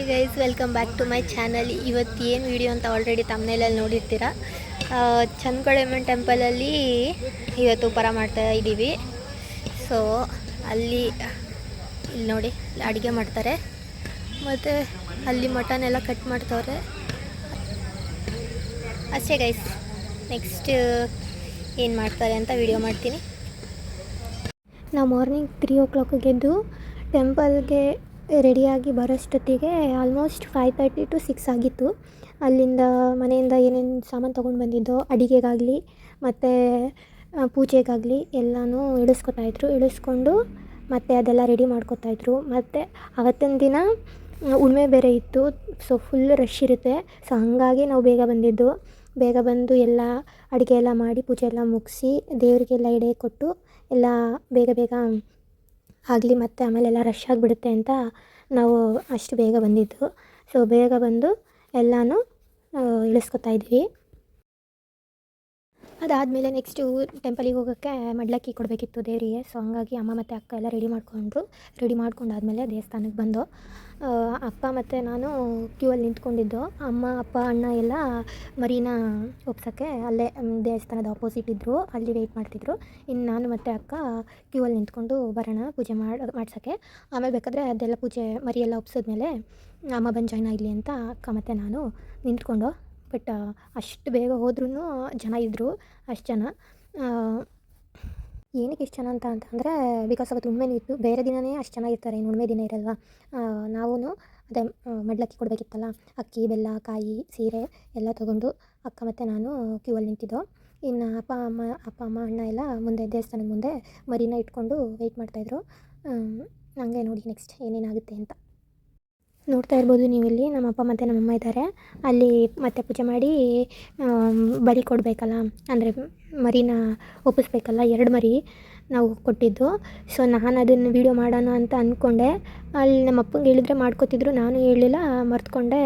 ಈಗ guys welcome back to my channel ಇವತ್ತು ಏನು ವಿಡಿಯೋ ಅಂತ ಆಲ್ರೆಡಿ ತಮ್ಮನೇಲಲ್ಲಿ ನೋಡಿರ್ತೀರ? ಚಂದ್ಕೊಳೆಮ್ಮನ್ ಟೆಂಪಲಲ್ಲಿ ಇವತ್ತು ಉಪಹಾರ ಮಾಡ್ತಾ ಇದ್ದೀವಿ ಸೊ ಅಲ್ಲಿ, ಇಲ್ಲಿ ನೋಡಿ, ಅಡುಗೆ ಮಾಡ್ತಾರೆ. ಮತ್ತು ಅಲ್ಲಿ ಮಟನ್ ಎಲ್ಲ ಕಟ್ ಮಾಡ್ತವ್ರೆ. ಅಷ್ಟೇ ಗೈಸ್ ನೆಕ್ಸ್ಟ್ ಏನು ಮಾಡ್ತಾರೆ ಅಂತ ವಿಡಿಯೋ ಮಾಡ್ತೀನಿ. ನಾವು ಮಾರ್ನಿಂಗ್ ತ್ರೀ ಓ ಕ್ಲಾಕಿಗೆ ಎದ್ದು ಟೆಂಪಲ್ಗೆ ರೆಡಿಯಾಗಿ ಬರೋಷ್ಟೊತ್ತಿಗೆ almost five thirty to six ಆಗಿತ್ತು. ಅಲ್ಲಿಂದ ಮನೆಯಿಂದ ಏನೇನು ಸಾಮಾನು ತೊಗೊಂಡು ಬಂದಿದ್ದೋ, ಅಡಿಗೆಗಾಗಲಿ ಮತ್ತು ಪೂಜೆಗಾಗಲಿ ಎಲ್ಲನೂ ಇಳಿಸ್ಕೊತಾಯಿದ್ರು ಇಳಿಸ್ಕೊಂಡು ಮತ್ತು ಅದೆಲ್ಲ ರೆಡಿ ಮಾಡ್ಕೊತಾಯಿದ್ರು ಮತ್ತು ಅವತ್ತಿನ ದಿನ ಉಣ್ಮೆ ಬೇರೆ ಇತ್ತು. ಸೊ ಫುಲ್ ರಶ್ ಇರುತ್ತೆ. ಸೊ ಹಾಗಾಗಿ ನಾವು ಬೇಗ ಬಂದಿದ್ದು. ಬೇಗ ಬಂದು ಎಲ್ಲ ಅಡುಗೆ ಎಲ್ಲ ಮಾಡಿ ಪೂಜೆ ಎಲ್ಲ ಮುಗಿಸಿ ದೇವರಿಗೆಲ್ಲ ಎಡೆ ಕೊಟ್ಟು ಎಲ್ಲ ಬೇಗ ಬೇಗ ಆಗಲಿ ಮತ್ತು ಆಮೇಲೆಲ್ಲ ರಶ್ ಆಗಿಬಿಡುತ್ತೆ ಅಂತ ನಾವು ಅಷ್ಟು ಬೇಗ ಬಂದಿದ್ದು. ಸೊ ಬೇಗ ಬಂದು ಎಲ್ಲನೂ ಇಳಿಸ್ಕೊತಾ ಇದ್ವಿ. ಅದಾದಮೇಲೆ ನೆಕ್ಸ್ಟು ಟೆಂಪಲಿಗೆ ಹೋಗೋಕ್ಕೆ ಮಡ್ಲಕ್ಕಿ ಕೊಡಬೇಕಿತ್ತು ದೇವರಿಗೆ. ಸೊ ಹಂಗಾಗಿ ಅಮ್ಮ ಮತ್ತು ಅಕ್ಕ ಎಲ್ಲ ರೆಡಿ ಮಾಡಿಕೊಂಡ್ರು. ರೆಡಿ ಮಾಡ್ಕೊಂಡಾದ್ಮೇಲೆ ದೇವಸ್ಥಾನಕ್ಕೆ ಬಂದು ಅಪ್ಪ ಮತ್ತು ನಾನು ಕ್ಯೂ ಅಲ್ಲಿ ನಿಂತ್ಕೊಂಡಿದ್ದು. ಅಮ್ಮ, ಅಪ್ಪ, ಅಣ್ಣ ಎಲ್ಲ ಮರೀನ ಒಪ್ಸೋಕ್ಕೆ ಅಲ್ಲೇ ದೇವಸ್ಥಾನದ ಆಪೋಸಿಟ್ ಇದ್ದರು ಅಲ್ಲಿ ವೆಯ್ಟ್ ಮಾಡ್ತಿದ್ರು. ಇನ್ನು ನಾನು ಮತ್ತು ಅಕ್ಕ ಕ್ಯೂ ಅಲ್ಲಿ ನಿಂತ್ಕೊಂಡು ಬರೋಣ ಪೂಜೆ ಮಾಡಿ, ಮಾಡ್ಸೋಕ್ಕೆ. ಆಮೇಲೆ ಬೇಕಾದರೆ ಅದೆಲ್ಲ ಪೂಜೆ ಮರಿ ಎಲ್ಲ ಒಪ್ಸಿದ್ಮೇಲೆ ಅಮ್ಮ ಬಂದು ಜಾಯ್ನ್ ಆಗಲಿ ಅಂತ ಅಕ್ಕ ಮತ್ತು ನಾನು ನಿಂತ್ಕೊಂಡು ಬಟ್ ಅಷ್ಟು ಬೇಗ ಹೋದ್ರೂ ಜನ ಇದ್ದರು ಅಷ್ಟು ಜನ. ಏನಕ್ಕೆ ಇಷ್ಟು ಜನ ಅಂತ ಅಂತಂದರೆ ಬಿಕಾಸ್ ಅವತ್ತು ಹುಣ್ಮೆನೂ ಇತ್ತು. ಬೇರೆ ದಿನವೇ ಅಷ್ಟು ಜನ ಇರ್ತಾರೆ, ಇನ್ನು ಹುಣ್ಮೆ ದಿನ ಇರಲ್ವಾ? ನಾವೂ ಅದೇ ಮಡ್ಲಕ್ಕಿ ಕೊಡಬೇಕಿತ್ತಲ್ಲ, ಅಕ್ಕಿ, ಬೆಲ್ಲ, ಕಾಯಿ, ಸೀರೆ ಎಲ್ಲ ತೊಗೊಂಡು ಅಕ್ಕ ಮತ್ತು ನಾನು ಕ್ಯೂ ಅಲ್ಲಿ ನಿಂತಿದ್ದೋ. ಇನ್ನು ಅಪ್ಪ, ಅಮ್ಮ ಅಪ್ಪ, ಅಮ್ಮ, ಅಣ್ಣ ಎಲ್ಲ ಮುಂದೆ, ದೇವಸ್ಥಾನದ ಮುಂದೆ ಮರಿನ ಇಟ್ಕೊಂಡು ವೆಯ್ಟ್ ಮಾಡ್ತಾಯಿದ್ರು ಹಂಗೆ ನೋಡಿ ನೆಕ್ಸ್ಟ್ ಏನೇನಾಗುತ್ತೆ ಅಂತ. ನೋಡ್ತಾ ಇರ್ಬೋದು ನೀವು ಇಲ್ಲಿ ನಮ್ಮ ಅಪ್ಪ ಮತ್ತು ನಮ್ಮಮ್ಮ ಇದ್ದಾರೆ. ಅಲ್ಲಿ ಮತ್ತೆ ಪೂಜೆ ಮಾಡಿ ಬಲಿ ಕೊಡಬೇಕಲ್ಲ, ಅಂದರೆ ಮರಿನ ಒಪ್ಪಿಸ್ಬೇಕಲ್ಲ, ಎರಡು ಮರಿ ನಾವು ಕೊಟ್ಟಿದ್ದು. ಸೊ ನಾನು ಅದನ್ನು ವೀಡಿಯೋ ಮಾಡೋಣ ಅಂತ ಅಂದ್ಕೊಂಡೆ ಅಲ್ಲಿ ನಮ್ಮ ಅಪ್ಪಂಗೆ ಹೇಳಿದ್ರೆ ಮಾಡ್ಕೋತಿದ್ರು, ನಾನು ಹೇಳಿಲ್ಲ ಮರ್ತ್ಕೊಂಡೆ.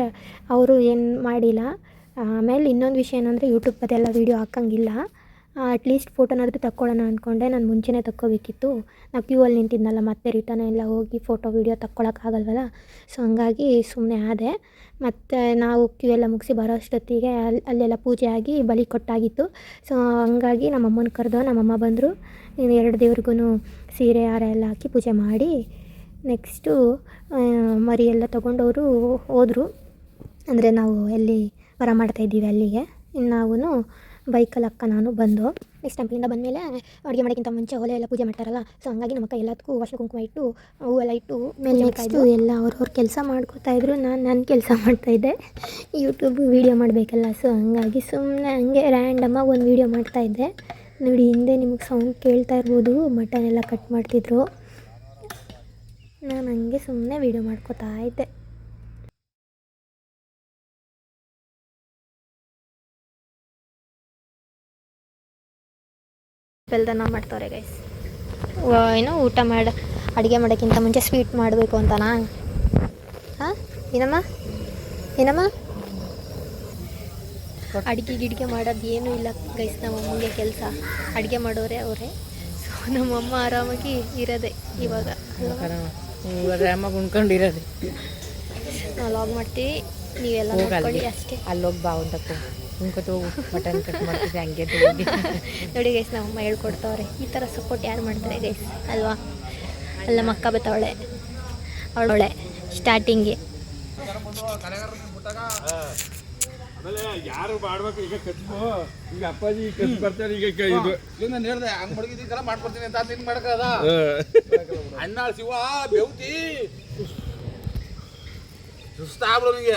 ಅವರು ಏನು ಮಾಡಿಲ್ಲ. ಆಮೇಲೆ ಇನ್ನೊಂದು ವಿಷಯ ಏನಂದರೆ ಯೂಟ್ಯೂಬ್ ಅದೆಲ್ಲ ವೀಡಿಯೋ ಹಾಕಂಗಿಲ್ಲ. ಅಟ್ಲೀಸ್ಟ್ ಫೋಟೋನಾದರೂ ತಕ್ಕೊಳ್ಳೋಣ ಅಂದ್ಕೊಂಡೆ ನಾನು ಮುಂಚೆನೇ ತಕ್ಕೋಬೇಕಿತ್ತು. ನಾವು ಕ್ಯೂ ಅಲ್ಲಿ ನಿಂತಿದ್ನಲ್ಲ, ಮತ್ತೆ ರಿಟರ್ನ್ ಎಲ್ಲ ಹೋಗಿ ಫೋಟೋ ವೀಡಿಯೋ ತಕ್ಕೊಳಕ್ಕಾಗಲ್ವಲ್ಲ ಸೊ ಹಂಗಾಗಿ ಸುಮ್ಮನೆ ಆದೆ. ಮತ್ತು ನಾವು ಕ್ಯೂ ಎಲ್ಲ ಮುಗಿಸಿ ಬರೋ ಅಷ್ಟೊತ್ತಿಗೆ ಅಲ್ಲಿ ಅಲ್ಲೆಲ್ಲ ಪೂಜೆ ಆಗಿ ಬಲಿ ಕೊಟ್ಟಾಗಿತ್ತು. ಸೊ ಹಂಗಾಗಿ ನಮ್ಮಮ್ಮನ ಕರೆದು ನಮ್ಮಮ್ಮ ಬಂದರು. ಎರಡು ದೇವ್ರಿಗೂ ಸೀರೆ, ಹಾರ ಎಲ್ಲ ಹಾಕಿ ಪೂಜೆ ಮಾಡಿ. ನೆಕ್ಸ್ಟು ಮರಿ ಎಲ್ಲ ತೊಗೊಂಡವರು ಹೋದರು. ಅಂದರೆ ನಾವು ಎಲ್ಲಿ ವರ ಮಾಡ್ತಾಯಿದ್ದೀವಿ ಅಲ್ಲಿಗೆ. ಇನ್ನು ನಾವು ಬೈಕಲ್ಲಿ ಅಕ್ಕ ನಾನು ಬಂದು ನೆಕ್ಸ್ಟ್ ಟೆಂಪಲಿಂದ ಬಂದಮೇಲೆ ಅಡುಗೆ ಮಾಡೋಕ್ಕಿಂತ ಮುಂಚೆ ಒಲೆ ಎಲ್ಲ ಪೂಜೆ ಮಾಡ್ತಾರಲ್ಲ ಸೊ ಹಂಗಾಗಿ ನಮ್ಮ ಅಕ್ಕ ಎಲ್ಲದಕ್ಕೂ ವರ್ಷ ಕುಂಕುಮ ಇಟ್ಟು ಹೂವೆಲ್ಲ ಇಟ್ಟು ಮೇಲೆ ನೆಕ್ಸ್ಟು ಎಲ್ಲ ಅವ್ರವ್ರ ಕೆಲಸ ಮಾಡ್ಕೋತಾ ಇದ್ರು ನಾನು ನನ್ನ ಕೆಲಸ ಮಾಡ್ತಾಯಿದ್ದೆ ಯೂಟ್ಯೂಬ್ ವೀಡಿಯೋ ಮಾಡಬೇಕಲ್ಲ ಸೊ ಹಂಗಾಗಿ ಸುಮ್ಮನೆ ಹಂಗೆ ರ್ಯಾಂಡಮಾಗಿ ಒಂದು ವೀಡಿಯೋ ಮಾಡ್ತಾಯಿದ್ದೆ ನೋಡಿ ಹಿಂದೆ ನಿಮಗೆ ಸೌಂಡ್ ಕೇಳ್ತಾ ಇರ್ಬೋದು ಮಟನ್ ಎಲ್ಲ ಕಟ್ ಮಾಡ್ತಿದ್ರು. ನಾನು ಹಂಗೆ ಸುಮ್ಮನೆ ವೀಡಿಯೋ ಮಾಡ್ಕೋತಾ ಇದ್ದೆ. ಬೆಲ್ದನ್ನ ಮಾಡ್ತಾವ್ರೆ ಗೈಸ್ ಏನೋ ಊಟ ಮಾಡ ಅಡುಗೆ ಮಾಡೋಕ್ಕಿಂತ ಮುಂಚೆ ಸ್ವೀಟ್ ಮಾಡಬೇಕು ಅಂತನಾ? ಹಾಂ? ಏನಮ್ಮ? ಏನಮ್ಮ? ಅಡುಗೆ ಗಿಡಿಗೆ ಮಾಡೋದು ಏನೂ ಇಲ್ಲ ಗೈಸ್ ನಮ್ಮ ಅಮ್ಮಂಗೆ ಕೆಲಸ. ಅಡುಗೆ ಮಾಡೋರೆ ಅವರೇ. ಸೊ ನಮ್ಮಮ್ಮ ಆರಾಮಾಗಿ ಇರೋದೆ ಇವಾಗ. ಆರಾಮಾಗಿ ನಾವು ಲಾಗ್ ಮಾಡ್ತೀವಿ ನೀವೆಲ್ಲ ನೋಡ್ಕೊಳ್ಳಿ. ಅಷ್ಟೇ. ಅಲ್ಲೋಗಿ ಬಾ ಉಂಟಕ್ಕೆ ಹೋಗು ಮಟನ್ ಕಟ್ ಮಾಡ್ತಿದ್ದೆ ಹಂಗೆ ನೋಡಿ ಗೈಸ್ ನಮ್ಮಮ್ಮ ಹೇಳ್ಕೊಡ್ತಾವ್ರೆ ಈ ಥರ ಸಪೋರ್ಟ್ ಯಾರು ಮಾಡ್ತಾರೆ ಗೈಸ್ ಅಲ್ವಾ? ಅಲ್ಲ ಮಕ್ಕ ಬತ್ತವಳೆ. ಅವಳೊಳೆ ಸ್ಟಾರ್ಟಿಂಗೆ ಆಮೇಲೆ ಯಾರು ಮಾಡ್ಬೇಕು ಈಗ ಕಚ್ಬು ಈಗ ಅಪ್ಪಾಜಿ ಕಚ್ ಬರ್ತಾರೆ ಈಗ ಕ- ಇದು. ನಾನು ಹೇಳ್ದೆ ಹಂಗ್ ಮಡಗಿದ್ದಕ್ಕೆಲ್ಲ ಮಾಡ್ಕೊಡ್ತೀನಿ ಅಂತ ತಿನ್ ಮಾಡಕದ ಅಣ್ಣ ಶಿವ ಬೆವ್ತಿ. ಸುಸ್ತಾಗ್ಬಿಡು ನಿಂಗೆ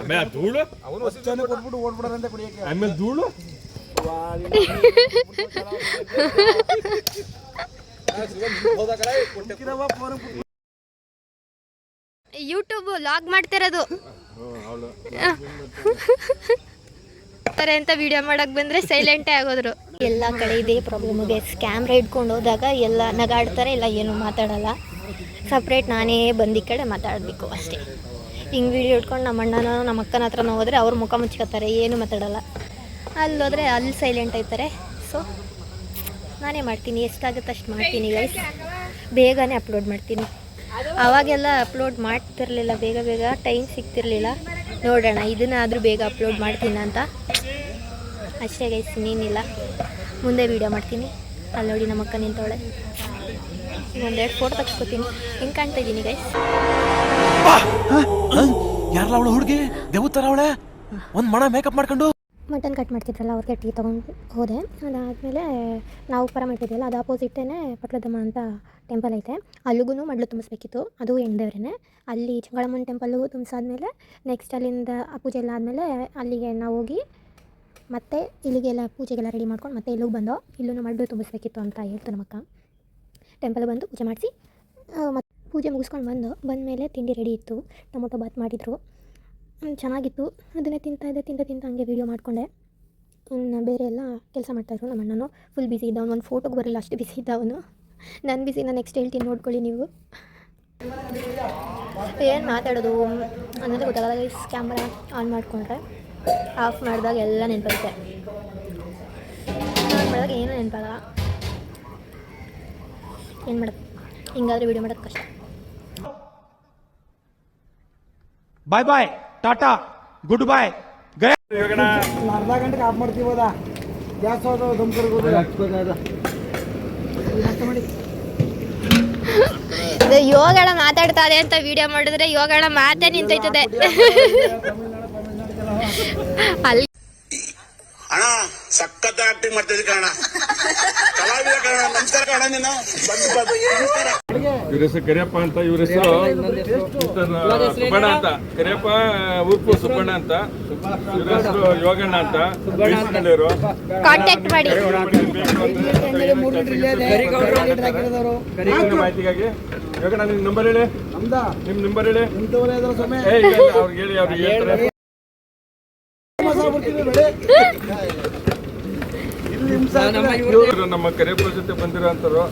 ಆಮೇಲೆ ಆ ಧೂಳು? ಅವನು ವಸತಿ ಕೊಟ್ಬಿಟ್ಟು ಓಡ್ಬಿಡೋದಂತೆ ಕುಡಿಯಕ್ಕೆ. ಆಮೇಲೆ ಧೂಳು? ಹೋದ ಕಡೆ ಕೊಟ್ಟೆ ಯೂಟ್ಯೂಬ್ ಲಾಗ್ ಮಾಡ್ತಿರೋದು. ತಾರೆ ಅಂತ ವಿಡಿಯೋ ಮಾಡಕ್ ಬಂದ್ರೆ ಸೈಲೆಂಟೇ ಆಗೋದ್ರು. ಎಲ್ಲ ಕಡೆ ಇದೇ ಪ್ರಾಬ್ಲಮ್ ಇದೆ. ಕ್ಯಾಮ್ರಾ ಇಟ್ಕೊಂಡು ಹೋದಾಗ ಎಲ್ಲ ನಗಾಡ್ತಾರೆ ಇಲ್ಲ ಏನು ಮಾತಾಡಲ್ಲ. ಸಪ್ರೇಟ್ ನಾನೇ ಬಂದು ಈ ಕಡೆ ಮಾತಾಡಬೇಕು ಅಷ್ಟೇ. ಹಿಂಗೆ ವಿಡಿಯೋ ಇಟ್ಕೊಂಡು ನಮ್ಮ ಅಣ್ಣನ ನಮ್ಮ ಅಕ್ಕನ ಹತ್ರನೂ ಹೋದ್ರೆ ಅವ್ರ ಮುಖ ಮುಚ್ಕೋತಾರೆ ಏನು ಮಾತಾಡೋಲ್ಲ. ಅಲ್ಲಿ ಹೋದರೆ ಅಲ್ಲಿ ಸೈಲೆಂಟ್ ಆಯ್ತಾರೆ. ಸೊ ನಾನೇ ಮಾಡ್ತೀನಿ, ಎಷ್ಟಾಗುತ್ತೆ ಅಷ್ಟು ಮಾಡ್ತೀನಿ ಗೈಸ್ ಬೇಗನೆ ಅಪ್ಲೋಡ್ ಮಾಡ್ತೀನಿ. ಅವಾಗೆಲ್ಲ ಅಪ್ಲೋಡ್ ಮಾಡ್ತಿರಲಿಲ್ಲ, ಬೇಗ ಬೇಗ ಟೈಮ್ ಸಿಗ್ತಿರ್ಲಿಲ್ಲ. ನೋಡೋಣ, ಇದನ್ನಾದರೂ ಬೇಗ ಅಪ್ಲೋಡ್ ಮಾಡ್ತೀನಿ ಅಂತ. ಅಷ್ಟೇ ಗೈಸ್ ಇನ್ನೇನಿಲ್ಲ. ಮುಂದೆ ವೀಡಿಯೋ ಮಾಡ್ತೀನಿ. ಅಲ್ಲಿ ನೋಡಿ ನಮ್ಮ ಅಕ್ಕ ನಿಂತವಳೆ. ಒಂದೆರಡು ಫೋಟೋ ತೆಗ್ಸ್ಕೊತೀನಿ. ಹೆಂಗೆ ಕಾಣ್ತಾ ಇದ್ದೀನಿ ಗೈಸ್ ಯಾರಲ್ಲ ಅವಳು ಹುಡುಗಿ? ದೇವತರ ಅವಳೆ? ಒಂದು ಮಣ ಮೇಕಪ್ ಮಾಡ್ಕೊಂಡು? ಮಟನ್ ಕಟ್ ಮಾಡ್ತಿದ್ರಲ್ಲ ಅವ್ರಿಗೆ ಟೀ ತೊಗೊಂಡು ಹೋದೆ. ಅದಾದಮೇಲೆ ನಾವು ಪರ ಮಾಡ್ತಿದ್ವಲ್ಲ ಅದು ಆಪೋಸಿಟೇ ಪಟ್ಲದಮ್ಮ ಅಂತ ಟೆಂಪಲ್ ಐತೆ. ಅಲ್ಲಿಗೂ ಮಡ್ಲು ತುಂಬಿಸ್ಬೇಕಿತ್ತು ಅದು ಹೆಣ್ದೇವ್ರೇ ಅಲ್ಲಿ ಚಂಗಳಮ್ಮನ ಟೆಂಪಲ್ಗೂ ತುಂಬಿಸಾದ್ಮೇಲೆ ನೆಕ್ಸ್ಟ್ ಅಲ್ಲಿಂದ ಆ ಪೂಜೆ ಎಲ್ಲ ಆದಮೇಲೆ ಅಲ್ಲಿಗೆ ನಾವು ಹೋಗಿ ಮತ್ತೆ ಇಲ್ಲಿಗೆಲ್ಲ ಪೂಜೆಗೆಲ್ಲ ರೆಡಿ ಮಾಡ್ಕೊಂಡು ಮತ್ತೆ ಇಲ್ಲಿಗೆ ಬಂದೋ ಇಲ್ಲೂ ಮಡ್ಲು ತುಂಬಿಸ್ಬೇಕಿತ್ತು ಅಂತ ಹೇಳ್ತು ನಮ್ಮಕ್ಕ. ಟೆಂಪಲ್ ಬಂದು ಪೂಜೆ ಮಾಡಿಸಿ ಮತ್ತು ಪೂಜೆ ಮುಗಿಸ್ಕೊಂಡು ಬಂದು, ಬಂದಮೇಲೆ ತಿಂಡಿ ರೆಡಿ ಇತ್ತು. ಟೊಮೊಟೊ ಬಾತ್ ಮಾಡಿದರು. ಚೆನ್ನಾಗಿತ್ತು. ಅದನ್ನೇ ತಿಂತಾ ಇದ್ದೆ, ತಿಂತ ತಿಂತ ಹಂಗೆ ವೀಡಿಯೋ ಮಾಡಿಕೊಂಡೆ. ಇನ್ನು ಬೇರೆ ಎಲ್ಲ ಕೆಲಸ ಮಾಡ್ತಾಯಿದ್ರು ನಮ್ಮ ಅಣ್ಣನು ಫುಲ್ ಬಿಸಿ ಇದ್ದ ಒಂದು ಫೋಟೋಗೆ ಬರಲ್ಲ, ಅಷ್ಟು ಬಿಸಿ ಇದ್ದ ಅವನು ನನ್ನ ಬಿಸಿ ನಾನು ನೆಕ್ಸ್ಟ್ ಹೇಳ್ತೀನಿ, ನೋಡ್ಕೊಳ್ಳಿ ನೀವು. ಏನು ಮಾತಾಡೋದು? ಅನ್ನೋದು ಗೊತ್ತಾಗಲ್ಲ ಕ್ಯಾಮ್ರಾ ಆನ್ ಮಾಡಿಕೊಂಡ್ರೆ ಆಫ್ ಮಾಡಿದಾಗ ಎಲ್ಲ ನೆನಪಾಗುತ್ತೆ ಆನ್ ಮಾಡಿದಾಗ ಏನೂ ನೆನಪಾಗಲ್ಲ ಏನು ಮಾಡೋದು? ಹಿಂಗಾದ್ರೆ ವಿಡಿಯೋ ಮಾಡೋದು ಕಷ್ಟ. ಬಾಯ್ ಬಾಯ್ ಟಾಟಾ ಗುಡ್ ಬಾಯ್ ಗಯ ಅರ್ಧ ಗಂಟೆಗೆ ಆಫ್ ಮಾಡ್ತೀವದ ಗ್ಯಾಸ್ ಹೋದ ದಮ್ ಮಾಡಿ. ಇದು ಯೋಗಗಳ ಮಾತಾಡ್ತಾರೆ ಅಂತ ವಿಡಿಯೋ ಮಾಡಿದ್ರೆ ಯೋಗಳ ಮಾತೇ ನಿಂತೈತದೆ. ಅಲ್ಲಿ ಅಣ್ಣ ಸಖತ್ ಆಕ್ಟಿಂಗ್ ಮಾಡ್ತಿದ್ದೆ ಕಣ ಇವ್ರ ಹೆಸರು ಕರಿಯಪ್ಪ ಅಂತ ಇವ್ರ ಹೆಸರು ಸುಬ್ಬಣ್ಣ ಅಂತ. ಕರಿಯಪ್ಪ ಉಪ್ಪು ಸುಬ್ಬಣ್ಣ ಅಂತ. ಇವ್ರ ಹೆಸರು ಯೋಗಣ್ಣ ಅಂತ. ವಯಸ್ಸಿನಲ್ಲಿರು. ಕಾಂಟ್ಯಾಕ್ಟ್ ಮಾಡಿ. ಮಾಹಿತಿಗಾಗಿ. ಯೋಗಣ್ಣ ನಿಮ್ ನಂಬರ್ ಹೇಳಿ. ನಿಮ್ ನಂಬರ್ ಹೇಳಿ. ಅವ್ರಿಗೆ ಹೇಳಿ ಅವ್ರಿಗೆ ಹೇಳ್ತಾರೆ. ಇವ್ರು ನಮ್ಮ ಕರಿಯಪ್ಪ ಜೊತೆ ಬಂದಿರೋಂಥವ್ರು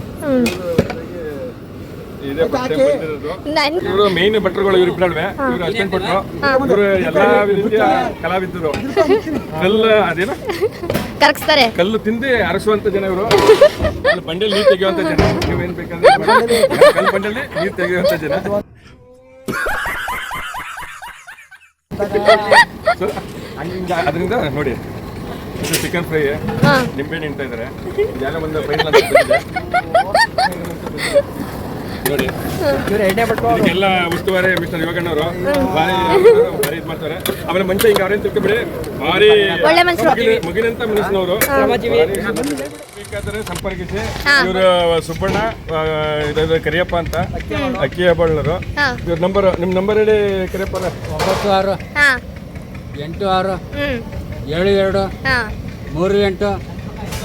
ಇದೇ ಬಂದಿರೋದು. ಇವರು ಮೇನ್ ಭಟ್ರುಗಳು ಇವ್ರು ಇಬ್ಬರಲ್ವೇ ಇವ್ರು ಅಷ್ಟೇನ್ ಭಟ್ರು. ಇವರು ಎಲ್ಲಾ ರೀತಿಯ ಕಲಾವಿದರು ಕಲ್ಲು ಅದೇನ? ಕರಗಿಸ್ತಾರೆ ಕಲ್ಲು ತಿಂದು ಅರಸುವಂತ ಜನ ಇವರು. ಬಂಡೆಲಿ ಬಂಡೆಯಲ್ಲಿ ನೀರು ತೆಗೆಯುವಂತ ಜನ. ನೀವೇನ್ ಬೇಕಂದ್ರೆ ಕಲ್ಲು ಬಂಡೆಯಲ್ಲಿ ನೀರು ತೆಗೆಯುವಂತ ಜನ. ಅದರಿಂದ ನೋಡಿ. ಇದು ಚಿಕನ್ ಫ್ರೈ ನಿಂಬೆ ಇಡ್ತಾ ಇದ್ದಾರೆ ಇದೆಲ್ಲ ಒಂದು ಫೈನಲ್ ಅಂತ. ನೋಡಿ. ಎಲ್ಲ ಉಸ್ತುವಾರಿ ಮಿಸ್ಟರ್ ಯೋಗಣ್ಣವರು ಭಾರಿ ಭಾರಿ ಇದು ಮಾಡ್ತಾರೆ. ಆಮೇಲೆ ಮನುಷ್ಯ ಹಿಂಗೆ ಅವ್ರೇನು ತಿಳ್ಕೊಬೇಡಿ. ಭಾರಿ ಮುಗಿನಂತ ಮನುಷ್ಯನವರು. ಬೇಕಾದ್ರೆ ಸಂಪರ್ಕಿಸಿ. ಇವರು ಸುಬ್ಬಣ್ಣ ಆ, ಇದು ಕರಿಯಪ್ಪ ಅಂತ. ಅಕ್ಕಿ ಹೆಬ್ಬಳ್ಳರು ಇವ್ರ ನಂಬರ್ ನಿಮ್ ನಂಬರ್ ಹೇಳಿ ಕರಿಯಪ್ಪ ಒಂಬತ್ತು ಆರು. ಎಂಟು ಆರು. ಏಳು ಎರಡು ಹಾಂ. ಮೂರು ಎಂಟು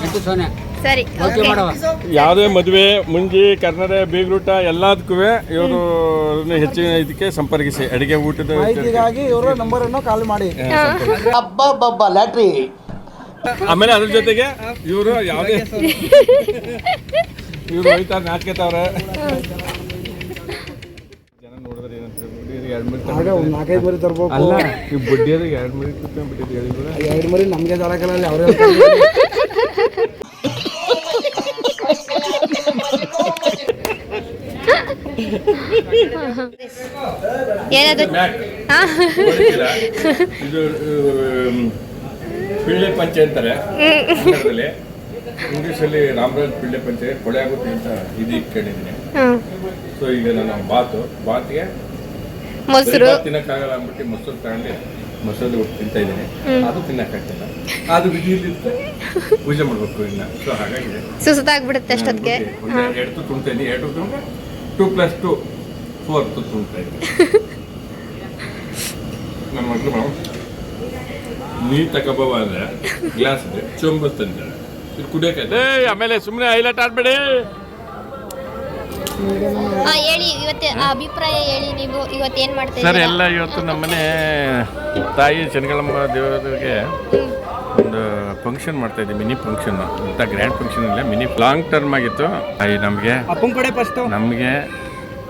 ಎಂಟು ಸೊನ್ನೆ. ಸರಿ ಓಕೆ. ಮಾಡವ ಯಾವುದೇ ಮದುವೆ ಮುಂಜಿ ಕರ್ನಡೆ ಬೀಗ್ರೂಟ ಎಲ್ಲದಕ್ಕೂ ಇವರು ಹೆಚ್ಚಿನ ಇದಕ್ಕೆ ಸಂಪರ್ಕಿಸಿ ಅಡಿಗೆ ಊಟದ ಮಾಹಿತಿಗಾಗಿ ಇವರ ನಂಬರ್ ಅನ್ನು ಕಾಲ್ ಮಾಡಿ. ಆಮೇಲೆ ಅದ್ರ ಜೊತೆಗೆ ಇವರು ಯಾವುದೇ ಇವರು ಹೋಯ್ತಾರೆ ನಾಚ್ಕೋತಾವ್ರೆ. ಎರಡು ಆಗ ಒಂದು ನಾಲ್ಕೈದು ಮರಿ ತರ್ಬೇಕು. ಅಲ್ಲ ಈ ಬುಡ್ಡಿಯರಿಗೆ ಎರಡು ಮಿನಿಟ್ ಕುತ್ಕೊಂಡ್ಬಿಟ್ಟಿದ್ದು ಹೇಳಿದ್ರೆ ಎರಡು ಮರಿ ನಮಗೆ ತರಕಲ್ಲ ಅವರೇ ಏನದು ಮ್ಯಾಟ್. ಹಾಂ. ಇದು ಪಿಳ್ಳೆ ಪಂಚೆ ಅಂತಾರೆ. ಇಂಗ್ಲೀಷಲ್ಲಿ ರಾಮರಾಜ್ ಪಿಳ್ಳೆ ಪಂಚೆ ಕೊಳೆ ಆಗುತ್ತೆ ಅಂತ ಇದು ಕೇಳಿದ್ದೀನಿ. ಹಾಂ. ಸೊ ಈಗ ನಾನು ಬಾತು ಬಾತಿಗೆ ಮೊಸರು. ತಿನ್ನಕ್ಕಾಗಲ್ಲ ಅಂದ್ಬಿಟ್ಟು ಮೊಸರು ತಗೊಂಡು ಮೊಸರಲ್ಲಿ ಒಟ್ಟು ತಿಂತಾ ಇದ್ದೀನಿ. ಅದು ತಿನ್ನಕ್ಕಾಗ್ತಿಲ್ಲ ಅದು ಬಿಸಿಲಿರುತ್ತೆ ಪೂಜೆ ಮಾಡ್ಬೇಕು ಇನ್ನ. ಸೊ ಹಾಗಾಗಿದೆ ಸುಸ್ತಾಗ್ಬಿಡುತ್ತೆ ಅಷ್ಟೊತ್ತಿಗೆ. ಎರಡು ತುಂಬ್ತಾ ಇದ್ದೀನಿ. ಎರಡು ತುಂಬ ಟೂ ಪ್ಲಸ್ ಟು ಫೋರ್ ತುಂಬ್ತಾ ಇದ್ದೀನಿ. ನಮ್ಮ ಮಕ್ಕಳು ನೀರು ತಗೋಬವ ಅಂದ್ರೆ ಗ್ಲಾಸ್ ಇದೆ. ಚೊಂಬು ತಂದಿದ್ದಾರೆ ಇದು ಕುಡಿಯೋಕೆ ಏ ಆಮೇಲೆ ಸುಮ್ಮನೆ ಹೈಲೈಟ್ ಆಡ್ಬೇಡಿ ಹಾಂ ಹೇಳಿ ಇವತ್ತು ಆ ಅಭಿಪ್ರಾಯ ಹೇಳಿ ನೀವು ಇವತ್ತು ಏನು ಮಾಡ್ತಾ ಸರ್ ಎಲ್ಲ ಇವತ್ತು ನಮ್ಮನೆ ತಾಯಿ ಚನ್ನಗಳಮ್ಮ ದೇವರಿಗೆ ಒಂದು ಫಂಕ್ಷನ್ ಮಾಡ್ತಾ ಇದ್ದೀವಿ ಮಿನಿ ಫಂಕ್ಷನ್ ಅಂತ ಗ್ರ್ಯಾಂಡ್ ಫಂಕ್ಷನ್ ಇಲ್ಲ ಮಿನಿ ಲಾಂಗ್ ಟರ್ಮ್ ಆಗಿತ್ತು. ತಾಯಿ ನಮಗೆ ಅಪ್ಪನ ಕಡೆ ಫಸ್ಟ್ ನಮಗೆ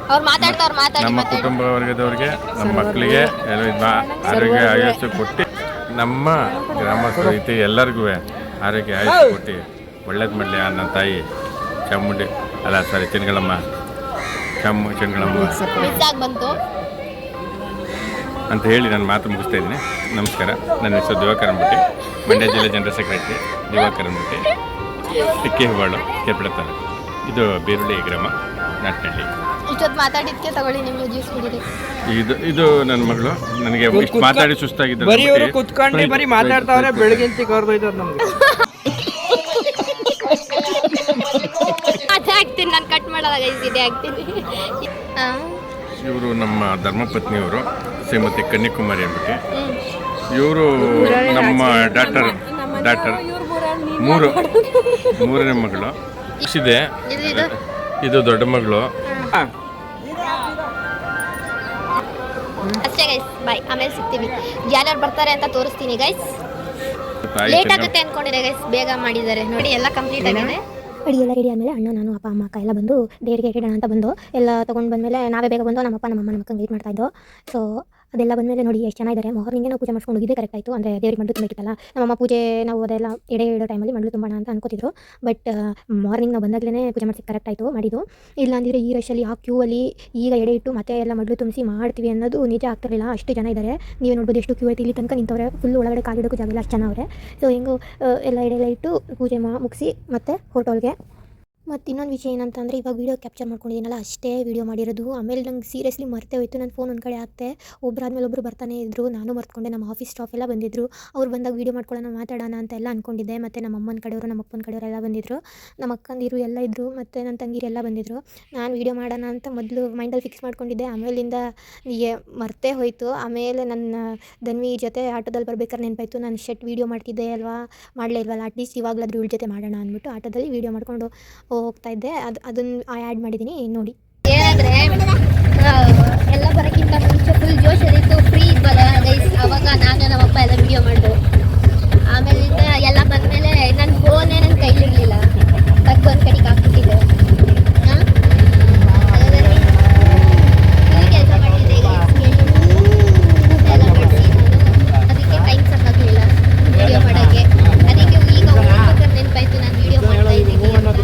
ಅವ್ರು ಮಾತಾಡ್ತಾವ್ರು ಮಾತಾಡಿ ನಮ್ಮ ಮಾತಾಡಿ ಕುಟುಂಬ ವರ್ಗದವ್ರಿಗೆ ನಮ್ಮ ಮಕ್ಕಳಿಗೆ ಎಲ್ಲ ಇದ್ ಮಾ- ಆರೋಗ್ಯ ಆಯಸ್ಸು ಕೊಟ್ಟು ನಮ್ಮ ಗ್ರಾಮಸ್ಥರ ರೀತಿ ಎಲ್ಲರಿಗೂ ಆರೋಗ್ಯ ಆಯಸ್ಸು ಕೊಟ್ಟು ಒಳ್ಳೇದು ಮಾಡಲಿ ನನ್ನ ತಾಯಿ ಚಾಮುಂಡಿ ಅಲ್ಲ ಸರಿ ಚಿನ್ಗಳಮ್ಮ. ಚಮ್ಮ ಚಂಗಳಮ್ಮ. ಮಿಸ್ ಆಗಿ ಬಂತು. ಅಂತ ಹೇಳಿ ನಾನು ಮಾತು ಮುಗಿಸ್ತಾ ಇದ್ದೀನಿ ನಮಸ್ಕಾರ. ನನ್ನ ಹೆಸರು ದಿವಾಕರ್ ಅಂದ್ಬಿಟ್ಟು. ಮಂಡ್ಯ ಜಿಲ್ಲೆ ಜನರಲ್ ಸೆಕ್ರೆಟರಿ. ದಿವಾಕರ್ ಅಂದ್ಬಿಟ್ಟು. ಟಿಕ್ಕಿ ಹೆಬ್ಬಾಳು ಕೆಪಡ ತಾಲೂಕು. ಇದು ಬೇರುಳ್ಳಿ ಗ್ರಾಮ ನಾಟ್ನಹಳ್ಳಿ. ಇಷ್ಟೊತ್ತು ಮಾತಾಡಿದ್ಕೆ ತಗೊಳ್ಳಿ ನಿಮ್ಗೆ ಜ್ಯೂಸ್ ಕುಡೀರಿ. ಇದು ಇದು ನನ್ನ ಮಗಳು. ನನಗೆ ಮಾತಾಡಿ ಸುಸ್ತಾಗಿದ್ದ ಬರೀ ಇವರು ಕುತ್ಕೊಂಡು ಬರೀ ಮಾತಾಡ್ತಾವ್ರೆ ಬೆಳಗ್ಗೆ ಕರ್ದೋಯ್ತದ ನಮ್ಗೆ ಅದೇ ಆಗ್ತೀನಿ ನಾನು ಕಟ್ ಮಾಡಲ್ಲ ಗೈಸ್ ಇದೆ ಆಗ್ತೀನಿ ಇವರು ನಮ್ಮ ಧರ್ಮಪತ್ನಿಯವರು ಶ್ರೀಮತಿ ಕನ್ಯಾಕುಮಾರಿ ಅಂದ್ಬಿಟ್ಟು. ಇವರು ನಮ್ಮ ಡಾಕ್ಟರ್ ಡಾಕ್ಟರ್ ಮೂರು ಮೂರನೇ ಮಗಳು. ಇದೆ. ಇದು ದೊಡ್ಡ ಮಗಳು. ಅಷ್ಟೇ ಗೈಸ್ ಬಾಯ್ ಆಮೇಲೆ ಸಿಗ್ತೀವಿ ಯಾರ್ಯಾರು ಬರ್ತಾರೆ ಅಂತ ತೋರಿಸ್ತೀನಿ ಗೈಸ್ ಲೇಟ್ ಆಗುತ್ತೆ ಅನ್ಕೊಂಡಿದೆ ಗೈಸ್ ಬೇಗ ಮಾಡಿದ್ದಾರೆ. ನೋಡಿ ಎಲ್ಲ ಕಂಪ್ಲೀಟ್ ಆಗಿದೆ. ಅಡಿ ಎಲ್ಲ ರೆಡಿ ಆದಮೇಲೆ ಅಣ್ಣ, ನಾನು, ಅಪ್ಪ, ಅಮ್ಮ, ಅಕ್ಕ ಎಲ್ಲ ಬಂದು ದೇವರಿಗೆ ಇಡೋಣ ಅಂತ ಬಂದು ಎಲ್ಲ ತೊಗೊಂಡು ಬಂದಮೇಲೆ ನಾವೇ ಬೇಗ ಬಂದು ನಮ್ಮಪ್ಪ, ನಮ್ಮಮ್ಮ ನಮ್ಮ ಅಕ್ಕಂಗೆ ವೇಟ್ ಮಾಡ್ತಾ ಇದ್ದೋ. ಸೊ ಅದೆಲ್ಲ ಬಂದಮೇಲೆ ನೋಡಿ ಎಷ್ಟು ಚೆನ್ನಾಗಿದ್ದಾರೆ ಮಾರ್ನಿಂಗೆ ನಾವು ಪೂಜೆ ಮಾಡ್ಕೊಂಡು ಹೋಗಿದ್ದೆ ಕರೆಕ್ಟ್ ಆಯಿತು. ಅಂದರೆ ದೇವ್ರಿಗೆ ಮಡ್ಲು ನಮ್ಮ ನಮ್ಮಮ್ಮ ಪೂಜೆ ನಾವು ಅದೆಲ್ಲ ಎಡೆ ಇಡೋ ಟೈಮಲ್ಲಿ ಮಂಡ್ಲು ತುಂಬೋಣ ಅಂತ ಅನ್ಕೋತಿದ್ರು. ಬಟ್ ಮಾರ್ನಿಂಗ್ ನಾವು ಬಂದಾಗಲೇ ಪೂಜೆ ಮಾಡ್ಸಿ ಕರೆಕ್ಟ್ ಆಯಿತು, ಮಾಡಿದ್ದು. ಇಲ್ಲ ಅಂದರೆ ಈ ರಶಲ್ಲಿ ಆ ಕ್ಯೂ ಅಲ್ಲಿ ಈಗ ಎಡೆ ಇಟ್ಟು ಮತ್ತೆ ಎಲ್ಲ ಮಡ್ಲು ತುಂಬಿಸಿ ಮಾಡ್ತೀವಿ ಅನ್ನೋದು ನಿಜ ಆಗ್ತಿರಲಿಲ್ಲ. ಅಷ್ಟು ಜನ ಇದ್ದಾರೆ ನೀವು ನೋಡ್ಬೋದು ಎಷ್ಟು ಕ್ಯೂ ಐತಿ. ಇಲ್ಲಿ ತನಕ ನಿಂತವ್ರೆ. ಫುಲ್ ಒಳಗಡೆ ಕಾಲಿಡೋಕ್ಕೂ ಜಾಗ ಇಲ್ಲ. ಅಷ್ಟು ಜನ ಅವರೇ. ಸೊ ಹೆಂಗು ಎಲ್ಲ ಎಡೆ ಎಲ್ಲ ಇಟ್ಟು ಪೂಜೆ ಮಾ, ಮುಗಿಸಿ ಮತ್ತೆ ಹೋಟೆಲ್ಗೆ ಮತ್ತು ಇನ್ನೊಂದು ವಿಷಯ ಏನಂತಂದರೆ, ಇವಾಗ ವೀಡಿಯೋ ಕ್ಯಾಪ್ಚರ್ ಮಾಡ್ಕೊಂಡಿದ್ದೀನಲ್ಲ ಅಷ್ಟೇ ವೀಡಿಯೋ ಮಾಡಿರೋದು. ಆಮೇಲೆ ನಂಗೆ ಸೀರಿಯಸ್ಲಿ ಮರ್ತೇ ಹೋಯ್ತು ನನ್ನ ಫೋನ್ ಒಂದು ಕಡೆ ಹಾಕ್ತೆ. ಒಬ್ಬರಾದ್ಮೇಲೆ ಒಬ್ಬರು ಬರ್ತಾನೆ ಇದ್ದರು ನಾನು ಮರ್ತ್ಕೊಂಡೆ ನಮ್ಮ ಆಫೀಸ್ ಸ್ಟಾಫ್ ಎಲ್ಲ ಬಂದಿದ್ದರು ಅವ್ರು ಬಂದಾಗ ವೀಡಿಯೋ ಮಾಡ್ಕೊಳ್ಳೋಣ, ಮಾತಾಡೋಣ ಅಂತ ಎಲ್ಲ ಅಂದ್ಕೊಂಡಿದ್ದೆ ಮತ್ತು ನಮ್ಮ ಅಮ್ಮನ ಕಡೆಯವರು ನಮ್ಮ ಅಪ್ಪನ ಕಡೆಯವರೆಲ್ಲ ಬಂದಿದ್ದರು ನಮ್ಮ ಅಕ್ಕಂದಿರು ಎಲ್ಲ ಇದ್ದರು ಮತ್ತು ನನ್ನ ತಂಗಿರೆಲ್ಲ ಬಂದಿದ್ದರು ನಾನು ವೀಡಿಯೋ ಮಾಡೋಣ ಅಂತ ಮೊದಲು ಮೈಂಡಲ್ಲಿ ಫಿಕ್ಸ್ ಮಾಡ್ಕೊಂಡಿದ್ದೆ. ಆಮೇಲಿಂದ ಮರ್ತೇ ಹೋಯಿತು. ಆಮೇಲೆ ನನ್ನ ಧನ್ವಿ ಜೊತೆ ಆಟೋದಲ್ಲಿ ಬರ್ಬೇಕಾದ್ರೆ ನೆನಪಾಯಿತು. ನಾನು ಶೆಟ್ ವೀಡಿಯೋ ಮಾಡ್ತಿದ್ದೆ ಅಲ್ವಾ? ಮಾಡಲೇ ಇಲ್ವಲ್ಲ? ಅಟ್ಲೀಸ್ಟ್ ಇವಾಗಲಾದ್ರೂ ಇವಳ ಜೊತೆ ಮಾಡೋಣ ಅಂದ್ಬಿಟ್ಟು ಆಟೋದಲ್ಲಿ ವೀಡಿಯೋ ಮಾಡ್ಕೊಂಡು ಹೋಗ್ತಾ ಇದ್ದೆ. ಅದು ಅದನ್ನು ಆ್ಯಡ್ ಮಾಡಿದ್ದೀನಿ ನೋಡಿ. ಏನಂದರೆ ಎಲ್ಲ ಬರಕ್ಕಿಂತ ಮುಂಚೆ ಫುಲ್ ಜೋಶಲ್ಲಿತ್ತು ಫ್ರೀ ಬರ ಗೈಸ್ ಅವಾಗ ನಾನು, ನಮ್ಮಪ್ಪ ಎಲ್ಲ ವಿಡಿಯೋ ಮಾಡಿದ್ರು ಆಮೇಲಿಂದ ಎಲ್ಲ ಬಂದಮೇಲೆ ನನ್ನ ಫೋನೇ ನನ್ನ ಕೈಲಿರಲಿಲ್ಲ. ಒಂದು ಕಡೆಗೆ ಹಾಕ್ಬಿಟ್ಟಿದ್ದೆ ಹಾಂ ಕೆಲಸ ಮಾಡಿದ್ದೆ ಎಲ್ಲ ಮಾಡಿಸಿ ನಾನು ಅದಕ್ಕೆ ಟೈಮ್ ಸಾಕಾಗಲಿಲ್ಲ ವಿಡಿಯೋ ಮಾಡೋಕ್ಕೆ ಅದಕ್ಕೆ ಈಗ ಹೋಗ್ಬೇಕಾದ್ರೆ ನೆನಪಾಯ್ತು ನಾನು ವಿಡಿಯೋ ಮಾಡ್ತಾ ಇದ್ದೀನಿ ಅಂತ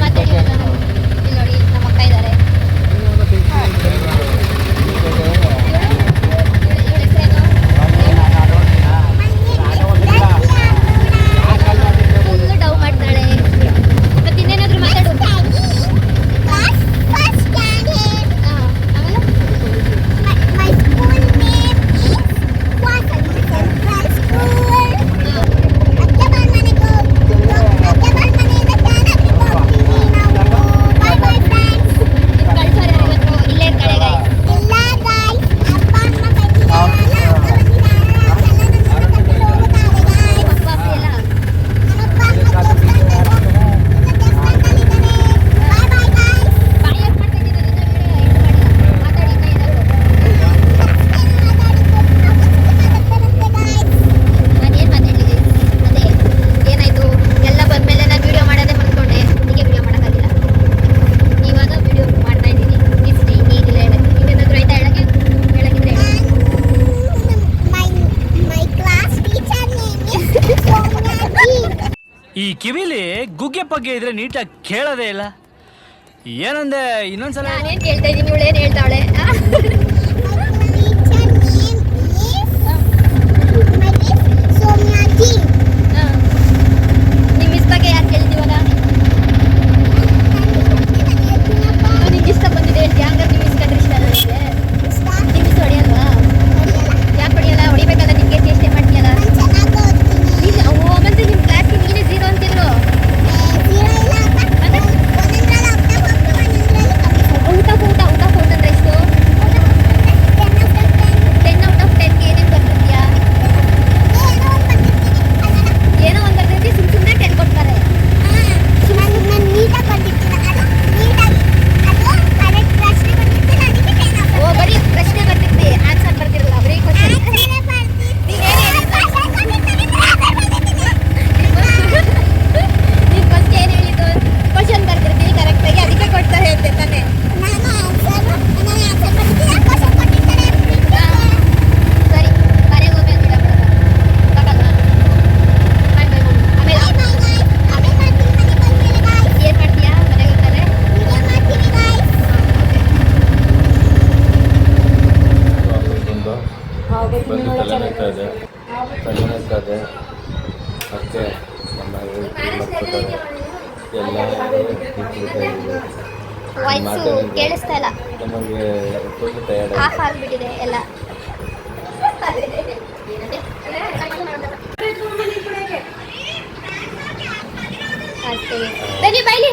ಮತ್ತೆ ಇಲ್ಲಿ ನೋಡಿ ನಮ್ಮ ಅಕ್ಕ ಇದ್ದಾರೆ ಫುಲ್ ಡವ್ ಮಾಡ್ತಾಳೆ ಮತ್ತೆ ಇನ್ನೇನಾದ್ರೂ ಮಾತಾಡು ಹಾ, ಆಮೇಲೆ ನಿಮ್ ಕಳ್ಸೋರು ಯಾರು ಇವತ್ತು ಇಲ್ಲೇ ಇರ್ತಾಳೆ guys. ಅಪ್ಪ ಅಪ್ಪ ಎಲ್ಲ ಬಾಯಿ ಯಾಕ್ ಮಾಡ್ತಾ ಇದ್ದೀರಾ? ಇದನ್ನ video end ಮಾಡಿ. ಮಾತಾಡಿ ಇನ್ನ ಏನಾದ್ರು. ನಾನೇನ್ ಮಾತಾಡ್ಲಿ ಅದೇ ಏನಾಯ್ತು ಎಲ್ಲ ಬಂದ್ಮೇಲೆ ನಾನು ವಿಡಿಯೋ ಮಾಡೋದೇ ಮರ್ತ್ಕೊಂಡೆ ಅದಕ್ಕೆ ವಿಡಿಯೋ ಮಾಡೋಕ್ಕಾಗಿಲ್ಲ ಇವಾಗ ವಿಡಿಯೋ ಮಾಡ್ತಾ ಇದ್ದೀನಿ ಇಷ್ಟೇ ಈಗಿಲ್ಲ ಹೇಳಕ್ಕೆ ಇನ್ನೇನಾದ್ರೂ ಆಯ್ತಾ ಹೇಳಕ್ಕೆ ಹೇಳಕ್ಕಿದ್ರೆ ಹೇಳು. ಈ ಕಿವಿಲಿ ಪಗ್ಗೆ ಇದ್ರೆ ನೀಟಾಗಿ ಕೇಳೋದೇ ಇಲ್ಲ. ಏನಂದೆ ಇನ್ನೊಂದ್ಸಲ? ನಾನೇನ್ ಕೇಳ್ತಾ ಇದ್ದೀನಿ ಇವಳು ಹೇಳ್ತಾಳೆ ನಿಮ್ಮ ಮಿಸ್ ಬಗ್ಗೆ ಯಾರು ಕೇಳ್ತೀವಲ್ಲ ನಿಮ್ಗೆ ಇಷ್ಟ ಬಂದಿದೆ ಹೇಳ್ತೀಯ ಹಂಗಾರೆ ನಿಮ್ಮ ಇಷ್ಟ ಅಂದ್ರೆ ಇಷ್ಟ ಅಲ್ಲ ನಿಮಗೆ ನಿಮ್ಮ ಮಿಸ್ ಹೊಡೆಯಲ್ವಾ ಯಾಕೆ ಹೊಡೆಯಲ್ಲ ಹೊಡಿಬೇಕಲ್ಲ ನಿಮಗೆ ಚೇಷ್ಟೆ ಮಾಡ್ತೀಯಲ್ಲ ನೀನು ಓ ಮತ್ತೆ ನಿಮ್ಮ ಕ್ಲಾಸ್ಗೆ ನೀನೇ ಝೀರೋ ಅಂತಿದ್ರು ಮತ್ತೆ ಊಟ ಊಟ ಊಟ ಫೋನ್ ಅಂದ್ರೆ ಎಷ್ಟು ನೋಯ್ತಾ ಇದೆ. ಕಣ್ಣು ಇರ್ತಾ ಇದೆ. ಮತ್ತೆ ನಮ್ಮ ಎಲ್ಲ ಕೇಳಿಸ್ತಾ ಇಲ್ಲ. ನಮಗೆ ಫುಲ್ ಟಯರ್ಡ್ ಆಫ್ ಆಗಿಬಿಟ್ಟಿದೆ ಎಲ್ಲ. ಬನ್ನಿ ಬೈಲಿ.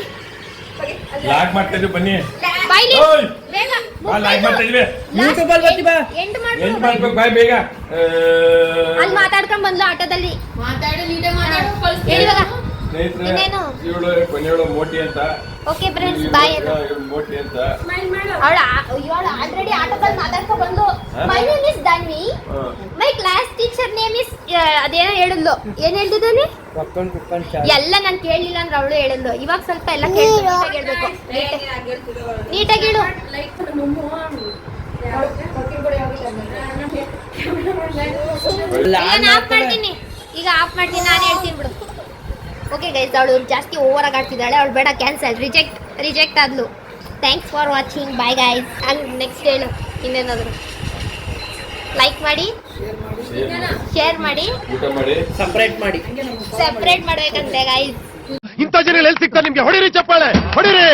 ಲಾಕ್ ಮಾಡ್ತಾ ಬನ್ನಿ. ಲಾಕ್ ಮಾಡ್ತಾ ಇದ್ವಿ ಎಂಡ್ ಎಂಟ್ ಮಾಡ್ಬಿಡು ಮಾಡ್ಬೇಕು ಬಾಯ್ ಬೇಗ. ಅಲ್ಲಿ ಮಾತಾಡ್ಕೊಂಡ್ ಬಂದ್ಲು ಆಟೋದಲ್ಲಿ. ಹೇಳಿ ಇವಾಗ. ಸ್ನೇಹಿತರೆ ಇನ್ನೇನು? ಇವಳು ಕೊನೆಯವಳು ಮೋಟಿ ಅಂತ. ಓಕೆ ಫ್ರೆಂಡ್ಸ್ ಬಾಯ್ ಇವ್ಳು ಮೋಟಿ ಅಂತ. ಅವಳು ಇವಳು ಆಲ್ರೆಡಿ ಆಟೋದಲ್ಲಿ ಮಾತಾಡ್ಕೊ ಬಂದು my name is Dhanvi. My class teacher name is ಅದೇನೋ ಹೇಳಿದ್ಲು. ಏನ್ ಹೇಳ್ತಿದ್ದಾನೆ ಎಲ್ಲ ನಾನು ಕೇಳಲಿಲ್ಲ ಅಂದ್ರೆ ಅವಳು ಹೇಳಿದ್ಲು. ಇವಾಗ ಸ್ವಲ್ಪ ಎಲ್ಲ ಕೇಳಿ ನೀಟಾಗಿ ಹೇಳ್ಬೇಕು. ನೀಟಾಗಿ ಹೇಳು. ನಾನು ಆಫ್ ಮಾಡ್ತೀನಿ. ಈಗ ಆಫ್ ಮಾಡ್ತೀನಿ ನಾನು ಹೇಳ್ತೀನಿ ಬಿಡು. ಓಕೆ ಗೈಸ್ ಅವಳು ಜಾಸ್ತಿ ಓವರ್ ಆಗಿ ಆಡ್ತಿದ್ದಾಳೆ. ಅವಳು ಬೇಡ cancel reject reject ಆದ್ಲು. Thanks for watching bye guys ಹಂಗೆ ನೆಕ್ಸ್ಟ್ ಹೇಳು ಇನ್ನೇನಾದ್ರು? ಲೈಕ್ ಮಾಡಿ? ಶೇರ್ ಮಾಡಿ? ಸಪ್ರೇಟ್ ಮಾಡಿ? ಸಪ್ರೇಟ್ ಮಾಡ್ಬೇಕಂತೆ ಗೈಸ್ ಇಂಥ ಜನ ಎಲ್ಲಿ ಸಿಗ್ತಾರೆ ನಿಮ್ಗೆ? ಹೊಡಿರಿ ಚಪ್ಪಾಳೆ ಹೊಡಿರಿ.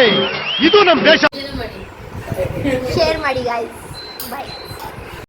ಇದು ನಮ್ಮ ದೇಶ. ಶೇರ್ ಮಾಡಿ ಗೈಸ್ ಬಾಯ್